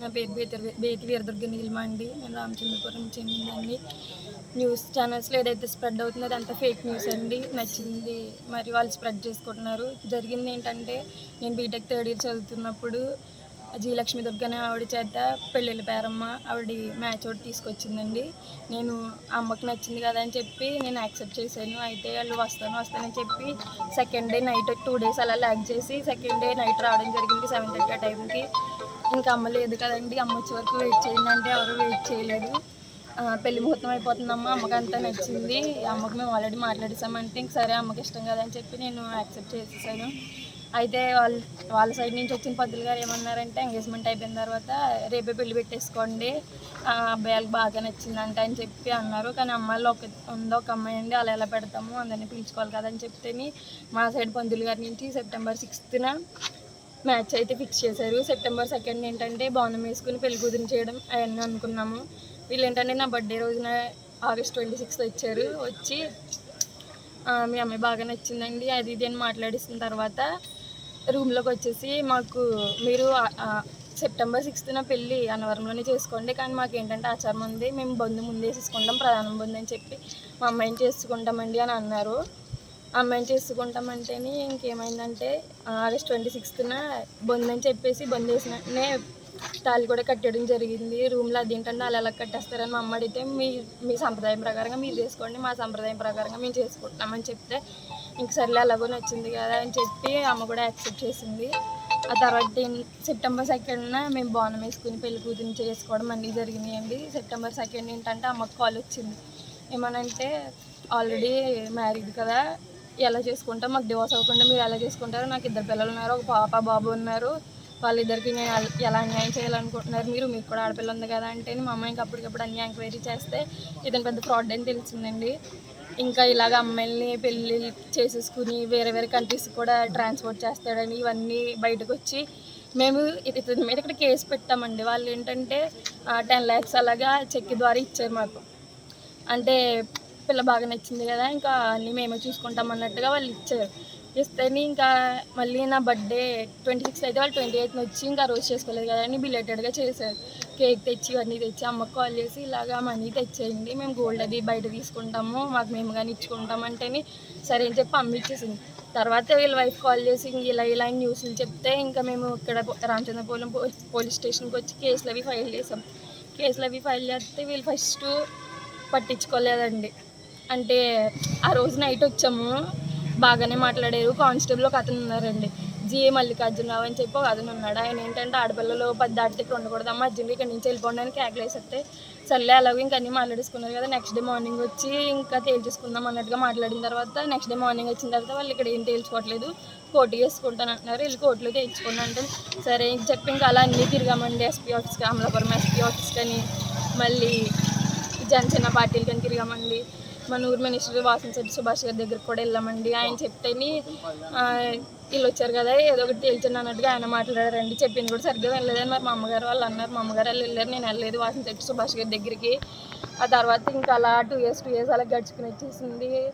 నా పేరు బేతర్ బేతి వీరదుర్గ నీలిమ అండి. నేను రామచంద్రపురం చెందిందండి న్యూస్ ఛానల్స్లో ఏదైతే స్ప్రెడ్ అవుతుందో అదంతా ఫేక్ న్యూస్ అండి. నచ్చింది మరి వాళ్ళు స్ప్రెడ్ చేసుకుంటున్నారు. జరిగింది ఏంటంటే నేను బీటెక్ థర్డ్ ఇయర్ చదువుతున్నప్పుడు జీలక్ష్మి దుర్గ ఆవిడ చేత పెళ్ళిళ్ళ పేరమ్మ ఆవిడ మ్యాచ్ ఒకటి తీసుకొచ్చిందండి. నేను అమ్మకు నచ్చింది కదా అని చెప్పి నేను యాక్సెప్ట్ చేశాను. అయితే వాళ్ళు వస్తాను వస్తానని చెప్పి second day night two days అలా ల్యాక్ చేసి సెకండ్ డే నైట్ రావడం జరిగింది సెవెన్ థర్టీ ఆ టైంకి. ఇంకా అమ్మ లేదు కదండి. అమ్మ వచ్చే వరకు వెయిట్ చేయండి అంటే ఎవరు వెయిట్ చేయలేదు. పెళ్ళి ముహూర్తం అయిపోతుందమ్మా. అమ్మకి అంతా నచ్చింది. అమ్మకి మేము ఆల్రెడీ మాట్లాడేసామంటే ఇంక సరే అమ్మకి ఇష్టం కదా అని చెప్పి నేను యాక్సెప్ట్ చేసేసాను. అయితే వాళ్ళ వాళ్ళ సైడ్ నుంచి వచ్చిన పద్దులు గారు ఏమన్నారంటే ఎంగేజ్మెంట్ అయిపోయిన తర్వాత రేపే పెళ్ళి పెట్టేసుకోండి. ఆ అబ్బాయిలకు బాగా నచ్చిందంట అని చెప్పి అన్నారు. కానీ అమ్మాయిలు ఒక ఉందో ఒక అమ్మాయి అండి. అలా ఎలా పెడతాము అందరినీ పిలుచుకోవాలి కదా అని చెప్తేని మా సైడ్ పందులు గారి నుంచి సెప్టెంబర్ సిక్స్త్న మ్యాచ్ అయితే ఫిక్స్ చేశారు. సెప్టెంబర్ సెకండ్ ఏంటంటే బాణం వేసుకుని పెళ్ళి కూతురు చేయడం అవన్నీ అనుకున్నాము. వీళ్ళు ఏంటంటే నా బర్త్డే రోజున ఆగస్ట్ ట్వంటీ సిక్స్త్ వచ్చారు. వచ్చి మీ అమ్మాయి బాగా నచ్చిందండి అది ఇది అని మాట్లాడిసిన తర్వాత రూమ్లోకి వచ్చేసి మాకు మీరు సెప్టెంబర్ సిక్స్త్న పెళ్ళి అన్నవరంలోనే చేసుకోండి. కానీ మాకు ఏంటంటే ఆచారం ఉంది. మేము బంధు ముందే వేసేసుకుంటాం ప్రధానం బంధు అని చెప్పి మా అమ్మాయిని చేసుకుంటామండి అని అన్నారు. అమ్మాయిని చేసుకుంటామంటేనే ఇంకేమైందంటే ఆగస్ట్ ట్వంటీ సిక్స్త్న బంద్ అని చెప్పేసి బంద్ వేసినట్టునే తాళి కూడా కట్టడం జరిగింది. రూమ్లో అదేంటంటే వాళ్ళు ఎలా కట్టేస్తారని మా అమ్మ అడిగితే మీ మీ సంప్రదాయం ప్రకారంగా మీరు చేసుకోండి మా సంప్రదాయం ప్రకారంగా మేము చేసుకుంటున్నామని చెప్తే ఇంక సర్లే అలాగో నచ్చింది కదా అని చెప్పి అమ్మ కూడా యాక్సెప్ట్ చేసింది. ఆ తర్వాత ఏం- సెప్టెంబర్ సెకండ్న మేము బోనం వేసుకుని పెళ్ళి కూతురు చేసుకోవడం అన్నీ జరిగినాయండి. సెప్టెంబర్ సెకండ్ ఏంటంటే అమ్మకు కాల్ వచ్చింది. ఏమనంటే ఆల్రెడీ మ్యారీడ్ కదా ఎలా చేసుకుంటాం? మాకు డివోర్స్ అవ్వకుండా మీరు ఎలా చేసుకుంటారు? నాకు ఇద్దరు పిల్లలు ఉన్నారు ఒక పాప బాబు ఉన్నారు. వాళ్ళిద్దరికి నేను ఎలా అన్యాయం చేయాలనుకుంటున్నారు? మీరు మీకు కూడా ఆడపిల్ల ఉంది కదా అంటే మా అమ్మాయికి అప్పటికప్పుడు అన్ని ఎంక్వైరీ చేస్తే ఇతను పెద్ద ఫ్రాడ్ అని తెలిసిందండి. ఇంకా ఇలాగ అమ్మాయిల్ని పెళ్ళి చేసేసుకుని వేరే వేరే కంట్రీస్ కూడా ట్రాన్స్పోర్ట్ చేస్తాడని ఇవన్నీ బయటకు వచ్చి మేము ఇతని మీద ఇక్కడ కేసు పెట్టామండి. వాళ్ళు ఏంటంటే టెన్ ల్యాక్స్ అలాగా చెక్ ద్వారా ఇచ్చారు మాకు. అంటే పిల్ల బాగా నచ్చింది కదా ఇంకా అన్నీ మేమే చూసుకుంటాం అన్నట్టుగా వాళ్ళు ఇచ్చారు. ఇస్తేనే ఇంకా మళ్ళీ నా బర్త్డే ట్వంటీ సిక్స్ అయితే వాళ్ళు ట్వంటీ ఎయిత్ని వచ్చి ఇంకా రోజు చేసుకోలేదు కదా అని బిలేటెడ్గా చేశారు. కేక్ తెచ్చి ఇవన్నీ తెచ్చి అమ్మకు కాల్ చేసి ఇలాగా మనీ తెచ్చేయండి మేము గోల్డ్ అది బయట తీసుకుంటాము మాకు మేము కానీ ఇచ్చుకుంటాం అంటేనే సరే అని చెప్పి అమ్మ ఇచ్చేసింది. తర్వాత వీళ్ళ వైఫ్ కాల్ చేసి ఇంక ఇలా ఇలా న్యూస్లు చెప్తే ఇంకా మేము ఇక్కడ రామచంద్రపురం పోలీస్ స్టేషన్కి వచ్చి కేసులు అవి ఫైల్ చేసాం. కేసులు అవి ఫైల్ చేస్తే వీళ్ళు ఫస్ట్ పట్టించుకోలేదండి. అంటే ఆ రోజు నైట్ వచ్చాము. బాగానే మాట్లాడారు. కానిస్టేబుల్ ఒక అతను ఉన్నారండి. జిఏ మల్లికార్జునరావు అని చెప్పి ఒక అతను ఉన్నాడు. ఆయన ఏంటంటే ఆడపిల్లలు పది దాటితే ఇక్కడ ఉండకూడదు అమ్మ అర్జున్ ఇక్కడ నుంచి వెళ్ళిపోండి అని కేకలేసేస్తే సర్లే అలాగే ఇంకా అన్నీ మాట్లాడేసుకున్నారు కదా నెక్స్ట్ డే మార్నింగ్ వచ్చి ఇంకా తేల్చేసుకుందాం అన్నట్టుగా మాట్లాడిన తర్వాత నెక్స్ట్ డే మార్నింగ్ వచ్చిన తర్వాత వాళ్ళు ఇక్కడ ఏం తేల్చుకోవట్లేదు. కోర్టు చేసుకుంటాను అంటున్నారు. వెళ్ళి కోర్టులో తేల్చుకున్నా అంటే సరే అని చెప్పి ఇంకా అలా అన్నీ తిరిగామండి. ఎస్పీ ఆఫీస్కి అమలాపురం ఎస్పీ ఆఫీస్ కానీ మళ్ళీ జనసేన పార్టీలు కానీ తిరిగామండి. మన ఊరు మినిస్టర్ వాసన శెట్టి సుభాష్ గారి దగ్గరికి కూడా వెళ్ళామండి. ఆయన చెప్తేని వీళ్ళు వచ్చారు కదా ఏదో ఒకటి తేల్చండి అన్నట్టుగా ఆయన మాట్లాడారండి. చెప్పింది కూడా సరిగ్గా వెళ్ళలేదని మరి మా అమ్మగారు వాళ్ళు అన్నారు. మా అమ్మగారు వాళ్ళు వెళ్ళారు నేను వెళ్ళలేదు వాసన శెట్టి సుభాష్ గారి దగ్గరికి. ఆ తర్వాత ఇంకా అలా టూ ఇయర్స్ టూ ఇయర్స్ అలా గడుచుకుని వచ్చేసింది.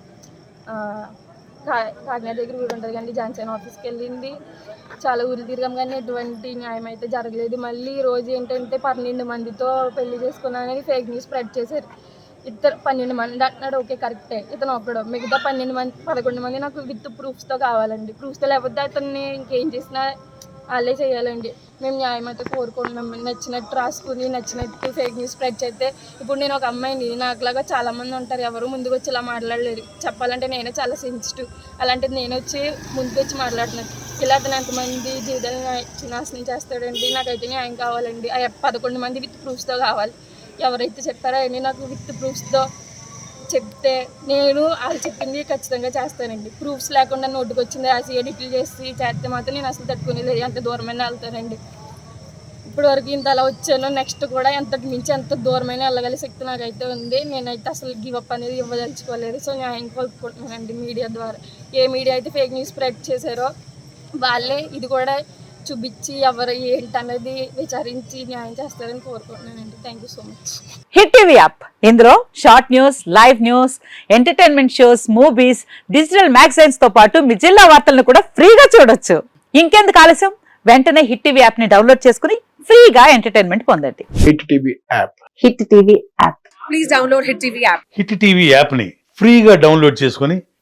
కా- కాకినాడ దగ్గర ఊరు ఉంటుంది కానీ జాన్సన్ ఆఫీస్కి వెళ్ళింది. చాలా ఊరు తిరిగాం కానీ ఎటువంటి న్యాయం అయితే జరగలేదు. మళ్ళీ రోజు ఏంటంటే పన్నెండు మందితో పెళ్ళి చేసుకున్నానని ఫేక్ న్యూస్ స్ప్రెడ్ చేశారు. ఇద్దరు పన్నెండు మంది అంటున్నాడు ఓకే కరెక్టే ఇతను ఒకడు మిగతా పన్నెండు మంది పదకొండు మంది నాకు విత్ ప్రూఫ్స్తో కావాలండి. ప్రూఫ్స్తో లేకపోతే అతన్ని ఇంకేం చేసినా వాళ్ళే చేయాలండి. మేము న్యాయం అయితే కోరుకుంటున్నాం నచ్చినట్టు రాసుకుని నచ్చినట్టు ఫేక్ న్యూస్ స్ప్రెడ్ చేస్తే ఇప్పుడు నేను ఒక అమ్మాయిని. నాకులాగా చాలామంది ఉంటారు. ఎవరు ముందుకు వచ్చి ఇలా మాట్లాడలేరు చెప్పాలంటే నేనే చాలా సెన్సిటివ్ అలాంటిది నేను వచ్చి ముందుకు వచ్చి మాట్లాడుతున్నాను. ఇలా అతను ఎంతమంది జీవితాలను నాశనం చేస్తాడండి? నాకైతే న్యాయం కావాలండి. ఆ పదకొండు మంది విత్ ప్రూఫ్స్తో కావాలి. ఎవరైతే చెప్పారో అవన్నీ నాకు విత్ ప్రూఫ్స్తో చెప్తే నేను వాళ్ళు చెప్పింది ఖచ్చితంగా చేస్తానండి. ప్రూఫ్స్ లేకుండా నోటుకు వచ్చింది రాసి ఎడిట్లు చేసి చేస్తే మాత్రం నేను అసలు తట్టుకునేది ఎంత దూరమైనా వెళ్తానండి. ఇప్పుడు వరకు ఇంత అలా వచ్చాను నెక్స్ట్ కూడా ఎంతటి మించి ఎంత దూరమైన వెళ్ళగల శక్తి నాకైతే ఉంది. నేనైతే అసలు గివ్ అప్ అనేది ఇవ్వదలుచుకోలేదు. సో న్యాయం కోరుకుంటున్నానండి మీడియా ద్వారా. ఏ మీడియా అయితే ఫేక్ న్యూస్ స్ప్రెడ్ చేశారో వాళ్ళే ఇది కూడా చూపించి ఎవరు ఏంటనేది విచారించి న్యాయం చేస్తారని కోరుకుంటున్నానండి. Thank you so much hit TV app. ఇందులో short news live news entertainment shows movies digital మ్యాగజైన్స్తో పాటు మీ జిల్లా వార్తలను కూడా ఫ్రీగా చూడొచ్చు. ఇంకెందుకు ఆలస్యం? వెంటనే హిట్ టీవీ యాప్ని డౌన్లోడ్ చేసుకుని ఫ్రీగా ఎంటర్టైన్మెంట్ పొందండి. Hit TV app. Hit TV app. Please download Hit TV app. Hit TV యాప్ని ఫ్రీగా డౌన్లోడ్ చేసుకొని